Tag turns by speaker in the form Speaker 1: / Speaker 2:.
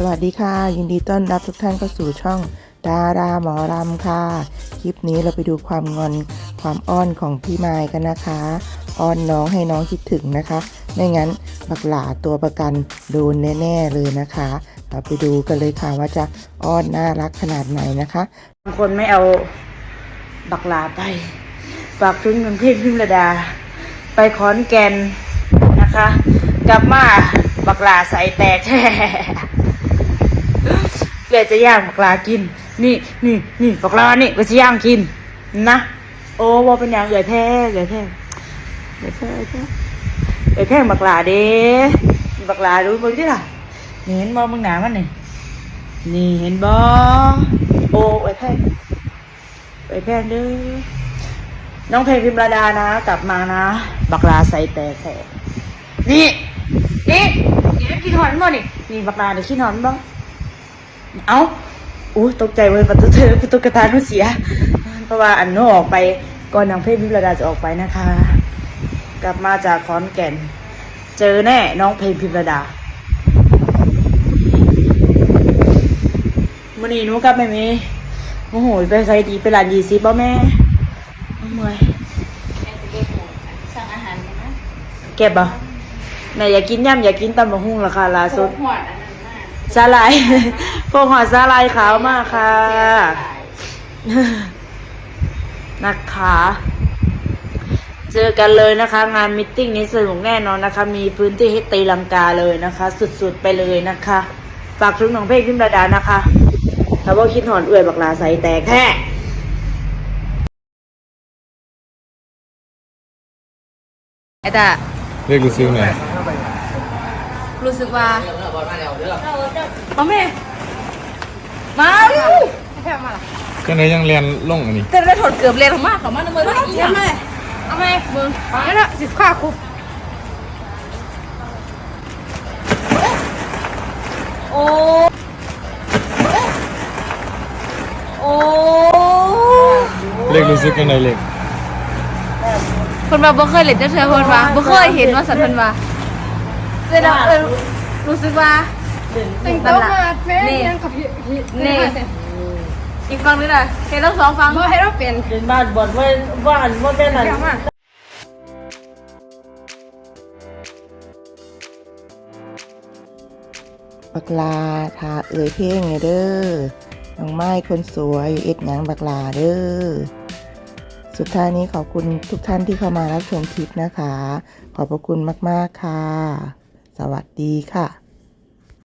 Speaker 1: สวัสดีค่ะ ยินดีต้อนรับทุกท่านเข้าสู่ช่องดาราหมอรำค่ะ คลิปนี้เราไปดูความงอนความอ้อนของพี่ไมายกันนะคะ อ้อนน้องให้น้องคิดถึงนะคะ ไม่งั้นบักหลาตัวประกันโดนแน่ๆเลยนะคะ เราไปดูกันเลยค่ะว่าจะอ้อนน่ารักขนาดไหนนะคะ
Speaker 2: บางคนไม่เอาบักหลาไป ฝากถึงเงินเพ่งพิมระดา ไปขอนแก่นนะคะ กลับมาบักหลาใส่แตกแเดี๋ยวจะย่างบักลากิน นี่นี่นี่บักลานี่ก็จะย่างกิน นะ โอ้ว่าเป็นอย่างเอื่อยแท้เอื่อยแท้เอื่อยแท้เอื่อยแท้เอื่อแท้บักลาเด้บักลาดูมึงดิล่ะนี่เห็นบ่มึงหนามันนี่นี่เห็นบ่โอ้เอื่อยแท้ไปแพงเด้อน้องเพลงพิมระดานะ กลับมานะ บักลาใส่แต่แขนี่นี่นี่ขี้หอนบ่นี่นี่บักลาเดี๋ยวขี้หอนบ่ เอ้าอู้ตกใจเว้ยประตูเธอประตูกระตาหนุเสีย เพราะว่าอันโนออกไปก่อนน้องเพลงพิมระดาจะออกไปนะคะ กลับมาจากขอนแก่น เจอแน่น้องเพลงพิมระดามื่อนี้หนูกลับไม่มีโอ้โหไปใครดีไปร้านยีซีป่ะแม่เมื่อย
Speaker 3: สั่งอาหารกันนะ
Speaker 2: เก็บอะแม่อยากกินย่ำอยากกินตำบักหุ่งราคาล่าสุด
Speaker 3: หอดอันนั้นมาก
Speaker 2: สาลาย พวกหอดสาลายขาวมากค่ะ นะคะ เจอกันเลยนะคะ งานมิทติ้งนี้สนุกแน่นอนนะคะ มีพื้นที่ให้ตีลังกาเลยนะคะ สุดๆไปเลยนะคะ ฝากถึงน้องเพลงขึ้นระดานะคะถ้าว่าคิดหอนเอื่อยบักลาใส่แตกแค่
Speaker 3: ไอ้ตา
Speaker 4: เรียกรู้ซื้อไหนอย
Speaker 3: รู้สึกว่ามาแม่ มาเร็วแค่มาล่ะ
Speaker 4: ก็ไหนยังเรียนลงอันนี้
Speaker 3: จะได้ถอดเกือบเรียนมากเขามาในมือเทียมเลยเอาไหมมึงไม่ละสิบข้าคุบโอ้โอ้
Speaker 4: เรียกรู้สึกยังไงเรียก
Speaker 3: คนมาบ่เคยเล่นจะเธอคนมาบ่เคยเห็นว่าสัตว์คนมาเจดาเออรู้สึกว่า
Speaker 5: แต่งตัวมาแม่
Speaker 3: นี่
Speaker 5: ยังกับพี่
Speaker 3: นี่อีกฟังนึงน่ะเห็นทั้งสองฟัง
Speaker 5: บ่ให้เราเป็น
Speaker 2: เป็นบ้านบอนไว้บ้านว่าเป็นอะไร
Speaker 5: เดี๋ยวมา
Speaker 1: บักลาทาเอ่ยเพลงไงเด้อน้องไม้คนสวยเอ็ดหยังบักลาเด้อสุดท้ายนี้ขอบคุณทุกท่านที่เข้ามารับชมคลิปนะคะ ขอบพระคุณมาก ๆ ค่ะ สวัสดีค่ะ